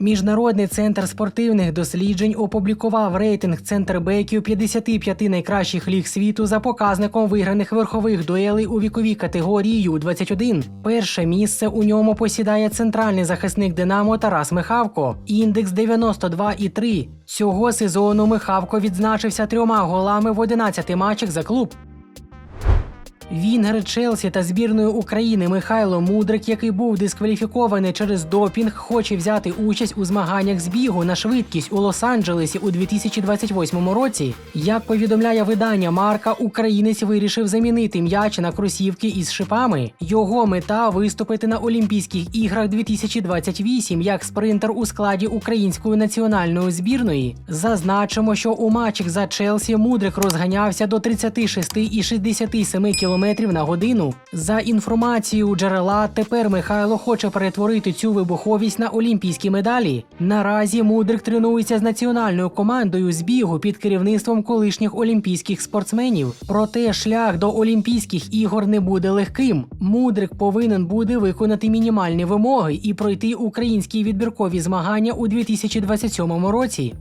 Міжнародний центр спортивних досліджень опублікував рейтинг центрбеків 55 найкращих ліг світу за показником виграних верхових дуелей у віковій категорії Ю-21. Перше місце у ньому посідає центральний захисник Динамо Тарас Михавко. Індекс 92,3. Цього сезону Михавко відзначився трьома голами в 11 матчах за клуб. Вінгер Челсі та збірної України Михайло Мудрик, який був дискваліфікований через допінг, хоче взяти участь у змаганнях з бігу на швидкість у Лос-Анджелесі у 2028 році. Як повідомляє видання Марка, українець вирішив замінити м'яч на кросівки із шипами. Його мета виступити на Олімпійських іграх 2028 як спринтер у складі української національної збірної. Зазначимо, що у матчах за Челсі Мудрик розганявся до 36 і 67 км на годину. За інформацією джерела, тепер Михайло хоче перетворити цю вибуховість на олімпійські медалі. Наразі Мудрик тренується з національною командою з бігу під керівництвом колишніх олімпійських спортсменів. Проте шлях до Олімпійських ігор не буде легким. Мудрик повинен буде виконати мінімальні вимоги і пройти українські відбіркові змагання у 2027 році.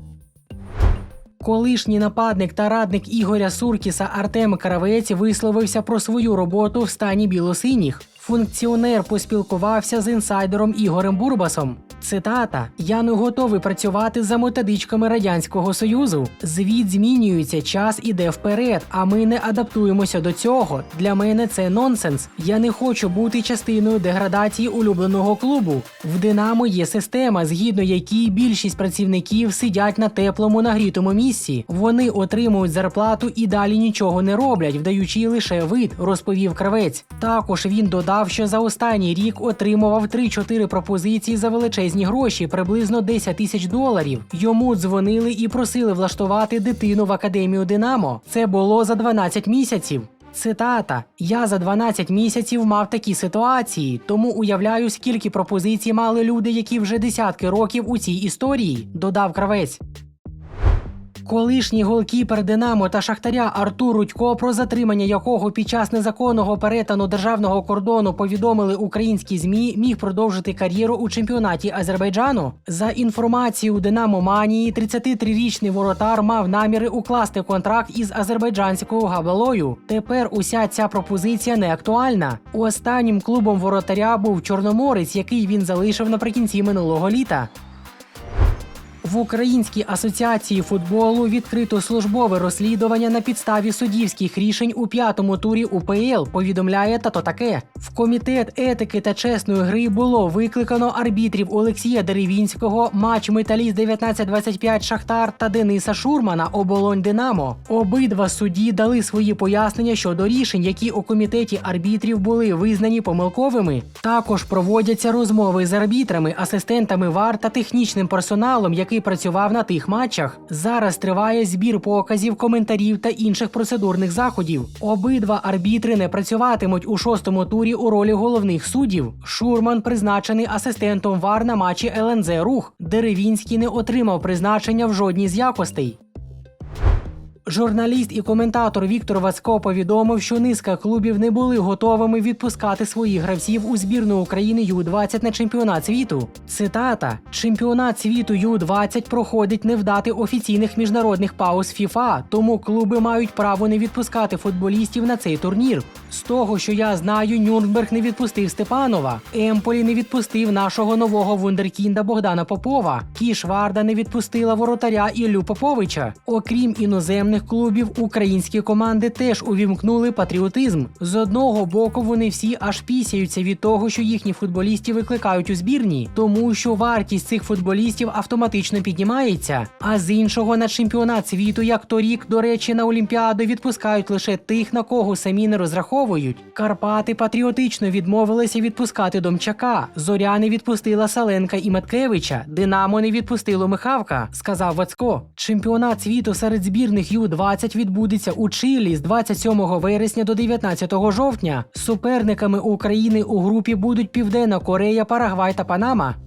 Колишній нападник та радник Ігоря Суркіса Артем Кравець висловився про свою роботу в стані білосиніх. Функціонер поспілкувався з інсайдером Ігорем Бурбасом. Цитата: Я не готовий працювати за методичками Радянського Союзу. Звіт змінюється, час іде вперед, а ми не адаптуємося до цього. Для мене це нонсенс. Я не хочу бути частиною деградації улюбленого клубу. В Динамо є система, згідно якій більшість працівників сидять на теплому нагрітому місці. Вони отримують зарплату і далі нічого не роблять, вдаючи лише вид, розповів кравець. Також він додав, що за останній рік отримував 3-4 пропозиції за величезні гроші, приблизно 10 тисяч доларів. Йому дзвонили і просили влаштувати дитину в академію Динамо. Це було за 12 місяців. Цитата: Я за 12 місяців мав такі ситуації, тому уявляю, скільки пропозицій мали люди, які вже десятки років у цій історії, додав кравець. Колишній голкіпер Динамо та Шахтаря Артур Рудько, про затримання якого під час незаконного перетину державного кордону повідомили українські змі, міг продовжити кар'єру у чемпіонаті Азербайджану. За інформацією Динамо Манії, 33-річний воротар мав наміри укласти контракт із азербайджанською габалою. Тепер уся ця пропозиція не актуальна. Останнім клубом воротаря був Чорноморець, який він залишив наприкінці минулого літа. В Українській асоціації футболу відкрито службове розслідування на підставі суддівських рішень у п'ятому турі УПЛ. Повідомляє тато таке. В комітет етики та чесної гри було викликано арбітрів Олексія Деревінського, матч Металіст 1925 Шахтар та Дениса Шурмана оболонь Динамо. Обидва судді дали свої пояснення щодо рішень, які у комітеті арбітрів були визнані помилковими. Також проводяться розмови з арбітрами, асистентами ВАР та технічним персоналом, який працював на тих матчах. Зараз триває збір показів, коментарів та інших процедурних заходів. Обидва арбітри не працюватимуть у шостому турі у ролі головних суддів. Шурман призначений асистентом ВАР на матчі ЛНЗ Рух. Деревінський не отримав призначення в жодній з якостей. Журналіст і коментатор Віктор Вацько повідомив, що низка клубів не були готовими відпускати своїх гравців у збірну України Ю-20 на чемпіонат світу. Цитата: Чемпіонат світу Ю-20 проходить не вдати офіційних міжнародних пауз ФІФА, тому клуби мають право не відпускати футболістів на цей турнір. З того, що я знаю, Нюрнберг не відпустив Степанова, Емполі не відпустив нашого нового вундеркінда Богдана Попова, Кішварда не відпустила воротаря Іллю Поповича. Окрім іноземних клубів, українські команди теж увімкнули патріотизм. З одного боку, вони всі аж пісяються від того, що їхні футболістів викликають у збірні, тому що вартість цих футболістів автоматично піднімається. А з іншого на чемпіонат світу, як торік, до речі, на Олімпіаду відпускають лише тих, на кого самі не розраховують. Карпати патріотично відмовилися відпускати Домчака. Зоря не відпустила Саленка і Маткевича. Динамо не відпустило Михавка, сказав Вацко. Чемпіонат світу серед збірних Ю-20 відбудеться у Чилі з 27 вересня до 19 жовтня. Суперниками України у групі будуть Південна Корея, Парагвай та Панама.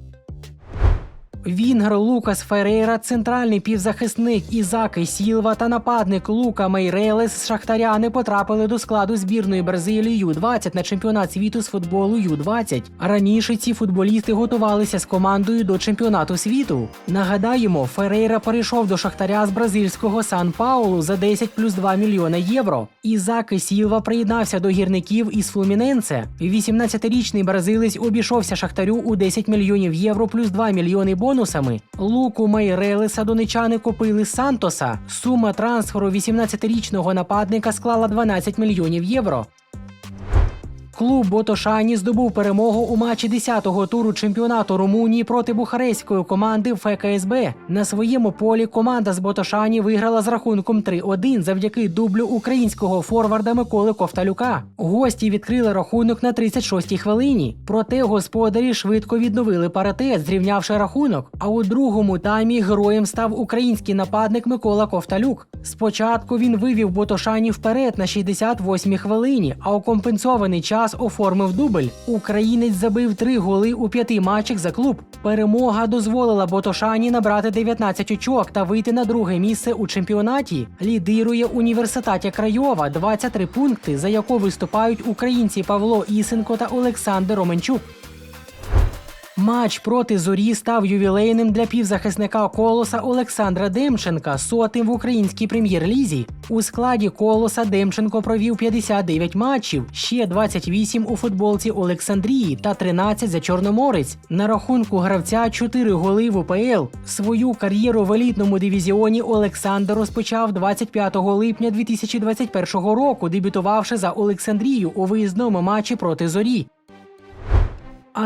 Вінгер Лукас Ферейра, центральний півзахисник Ізаки Сілва та нападник Лука Мейрелес з Шахтаря не потрапили до складу збірної Бразилії Ю-20 на чемпіонат світу з футболу Ю-20. Раніше ці футболісти готувалися з командою до чемпіонату світу. Нагадаємо, Ферейра перейшов до Шахтаря з бразильського Сан Паулу за 10 плюс 2 мільйона євро. Ізаки Сілва приєднався до гірників із Флуміненце. 18-річний бразилець обійшовся Шахтарю у 10 мільйонів євро плюс 2 мільйони бонусами. Луку Мейрелеса донечани купили Сантоса. Сума трансферу 18-річного нападника склала 12 мільйонів євро. Клуб Ботошані здобув перемогу у матчі 10-го туру чемпіонату Румунії проти бухарестської команди ФКСБ. На своєму полі команда з Ботошані виграла з рахунком 3-1 завдяки дублю українського форварда Миколи Ковталюка. Гості відкрили рахунок на 36-й хвилині. Проте господарі швидко відновили паритет, зрівнявши рахунок. А у другому таймі героєм став український нападник Микола Ковталюк. Спочатку він вивів Ботошані вперед на 68-й хвилині, а у компенсований час оформив дубль. Українець забив три голи у п'яти матчах за клуб. Перемога дозволила Ботошані набрати 19 очок та вийти на друге місце у чемпіонаті. Лідирує університаті Крайова 23 пункти, за яку виступають українці Павло Ісенко та Олександр Роменчук. Матч проти зорі став ювілейним для півзахисника колоса Олександра Демченка, сотим в українській прем'єр-лізі. У складі колоса Демченко провів 59 матчів, ще 28 у футболці Олександрії та 13 за Чорноморець. На рахунку гравця 4 голи в УПЛ. Свою кар'єру в елітному дивізіоні Олександр розпочав 25 липня 2021 року, дебютувавши за Олександрію у виїзному матчі проти зорі.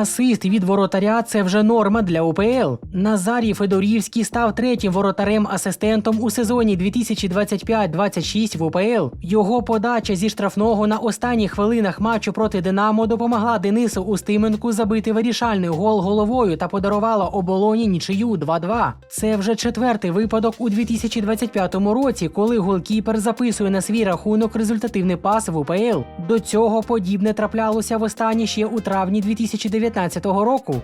Асист від воротаря це вже норма для УПЛ. Назарій Федорівський став третім воротарем-асистентом у сезоні 2025-26 в УПЛ. Його подача зі штрафного на останніх хвилинах матчу проти Динамо допомогла Денису Устименку забити вирішальний гол головою та подарувала оболоні нічию 2-2. Це вже четвертий випадок у 2025 році, коли голкіпер записує на свій рахунок результативний пас в УПЛ. До цього подібне траплялося востаннє ще у травні 2019 року.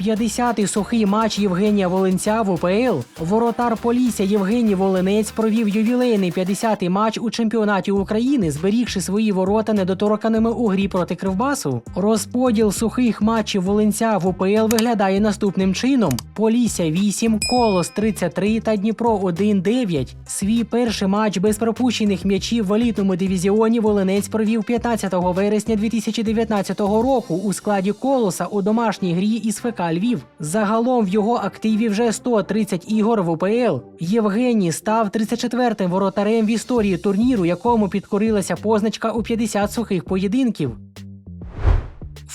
50-й сухий матч Євгенія Волинця в УПЛ. Воротар Полісся Євгеній Волинець провів ювілейний 50-й матч у чемпіонаті України, зберігши свої ворота недоторканими у грі проти Кривбасу. Розподіл сухих матчів Волинця в УПЛ виглядає наступним чином: Полісся 8, Колос 33 та Дніпро 1-9. Свій перший матч без пропущених м'ячів в елітному дивізіоні Волинець провів 15 вересня 2019 року у складі Колоса у домашній грі із ФК Львів. Загалом в його активі вже 130 ігор в УПЛ. Євгеній став 34-м воротарем в історії турніру, якому підкорилася позначка у 50 сухих поєдинків.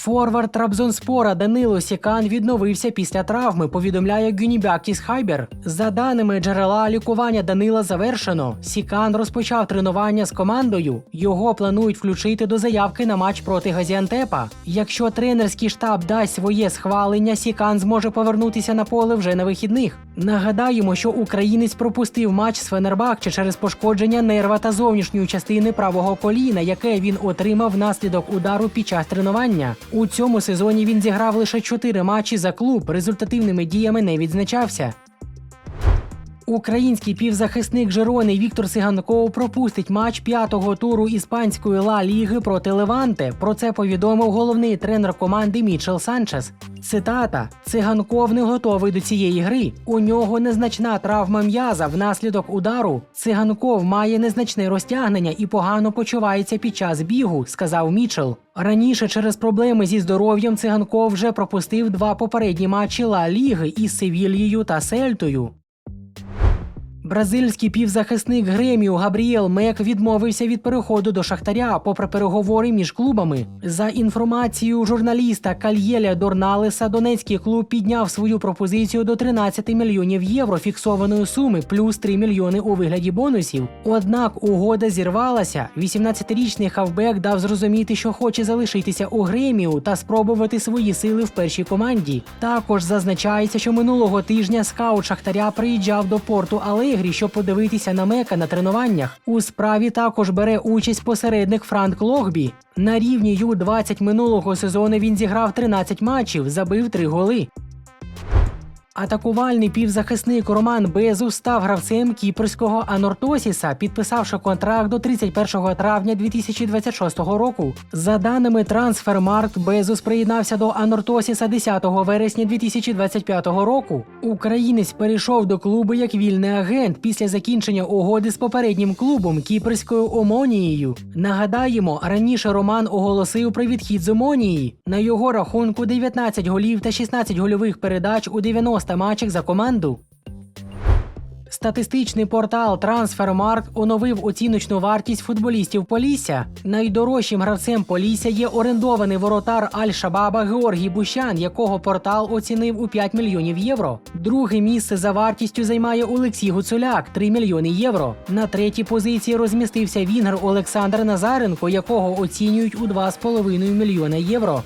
Форвард Трабзонспора Данило Сікан відновився після травми, повідомляє Гюнібякіс Хайбер. За даними джерела, лікування Данила завершено. Сікан розпочав тренування з командою. Його планують включити до заявки на матч проти Газіантепа. Якщо тренерський штаб дасть своє схвалення, Сікан зможе повернутися на поле вже на вихідних. Нагадаємо, що українець пропустив матч з Фенербахче через пошкодження нерва та зовнішньої частини правого коліна, яке він отримав внаслідок удару під час тренування. У цьому сезоні він зіграв лише 4 матчі за клуб, результативними діями не відзначався. Український півзахисник Жерони Віктор Сиганков пропустить матч п'ятого туру іспанської ла ліги проти Леванте. Про це повідомив головний тренер команди Мічел Санчес. Цитата: Циганков не готовий до цієї гри. У нього незначна травма м'яза внаслідок удару. Циганков має незначне розтягнення і погано почувається під час бігу, сказав Мічел. Раніше через проблеми зі здоров'ям циганков вже пропустив два попередні матчі Ла Ліги із Севільєю та Сельтою. Бразильський півзахисник Греміо Габріел Мек відмовився від переходу до Шахтаря, попри переговори між клубами. За інформацією журналіста Кальєля Дорналеса, донецький клуб підняв свою пропозицію до 13 мільйонів євро фіксованої суми, плюс 3 мільйони у вигляді бонусів. Однак угода зірвалася. 18-річний хавбек дав зрозуміти, що хоче залишитися у Греміу та спробувати свої сили в першій команді. Також зазначається, що минулого тижня скаут Шахтаря приїжджав до порту Алегрі, щоб подивитися на Мека на тренуваннях. У справі також бере участь посередник Франк Логбі. На рівні Ю-20 минулого сезону він зіграв 13 матчів, забив 3 голи. Атакувальний півзахисник Роман Безус став гравцем кіпрського Анортосіса, підписавши контракт до 31 травня 2026 року. За даними Трансфермаркт, Безус приєднався до Анортосіса 10 вересня 2025 року. Українець перейшов до клубу як вільний агент після закінчення угоди з попереднім клубом кіпрською Омонією. Нагадаємо, раніше Роман оголосив про відхід з Омонії. На його рахунку 19 голів та 16 гольових передач у 90 матчах за команду. Статистичний портал Transfermarkt оновив оціночну вартість футболістів Полісся. Найдорожчим гравцем Полісся є орендований воротар Аль-Шабаба Георгій Бущан, якого портал оцінив у 5 мільйонів євро. Друге місце за вартістю займає Олексій Гуцуляк 3 мільйони євро. На третій позиції розмістився вінгер Олександр Назаренко, якого оцінюють у 2,5 мільйона євро.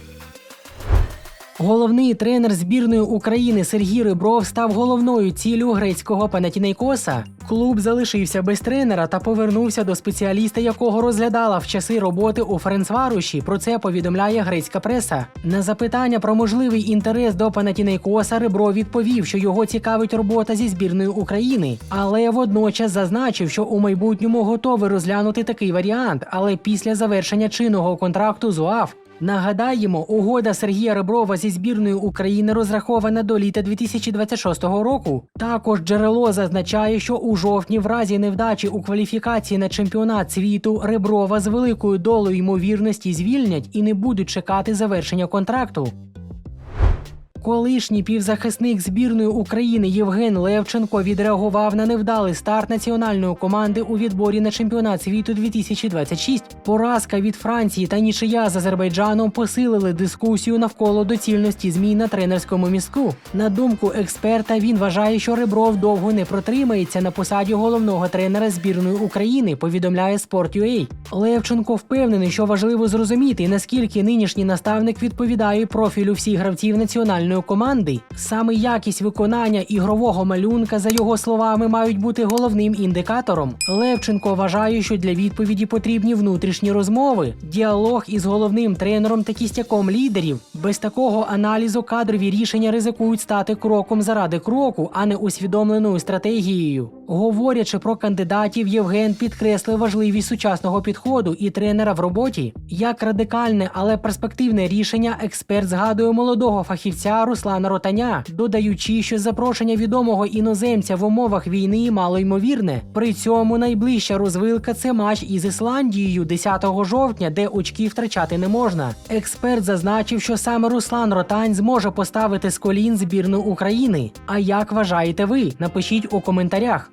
Головний тренер збірної України Сергій Рибров став головною ціллю грецького Панатінейкоса. Клуб залишився без тренера та повернувся до спеціаліста, якого розглядала в часи роботи у Ференцваруші. Про це повідомляє грецька преса. На запитання про можливий інтерес до Панатінейкоса Рибров відповів, що його цікавить робота зі збірною України, але водночас зазначив, що у майбутньому готовий розглянути такий варіант, але після завершення чинного контракту з УАФ Нагадаємо, угода Сергія Реброва зі збірною України розрахована до літа 2026 року. Також джерело зазначає, що у жовтні, в разі невдачі у кваліфікації на чемпіонат світу, Реброва з великою долею ймовірності звільнять і не будуть чекати завершення контракту. Колишній півзахисник збірної України Євген Левченко відреагував на невдалий старт національної команди у відборі на чемпіонат світу 2026. Поразка від Франції та нічия з Азербайджаном посилили дискусію навколо доцільності змін на тренерському містку. На думку експерта, він вважає, що Ребров довго не протримається на посаді головного тренера збірної України. Повідомляє Sport.ua. Левченко впевнений, що важливо зрозуміти, наскільки нинішній наставник відповідає профілю всіх гравців національної команди. Саме якість виконання ігрового малюнка, за його словами, мають бути головним індикатором. Левченко вважає, що для відповіді потрібні внутрішні розмови, діалог із головним тренером та кістяком лідерів. Без такого аналізу кадрові рішення ризикують стати кроком заради кроку, а не усвідомленою стратегією. Говорячи про кандидатів, Євген підкреслив важливість сучасного підходу і тренера в роботі. Як радикальне, але перспективне рішення, експерт згадує молодого фахівця Руслана Ротаня, додаючи, що запрошення відомого іноземця в умовах війни мало ймовірне. При цьому найближча розвилка це матч із Ісландією 10 жовтня, де очки втрачати не можна. Експерт зазначив, що саме Руслан Ротань зможе поставити з колін збірну України. А як вважаєте ви? Напишіть у коментарях.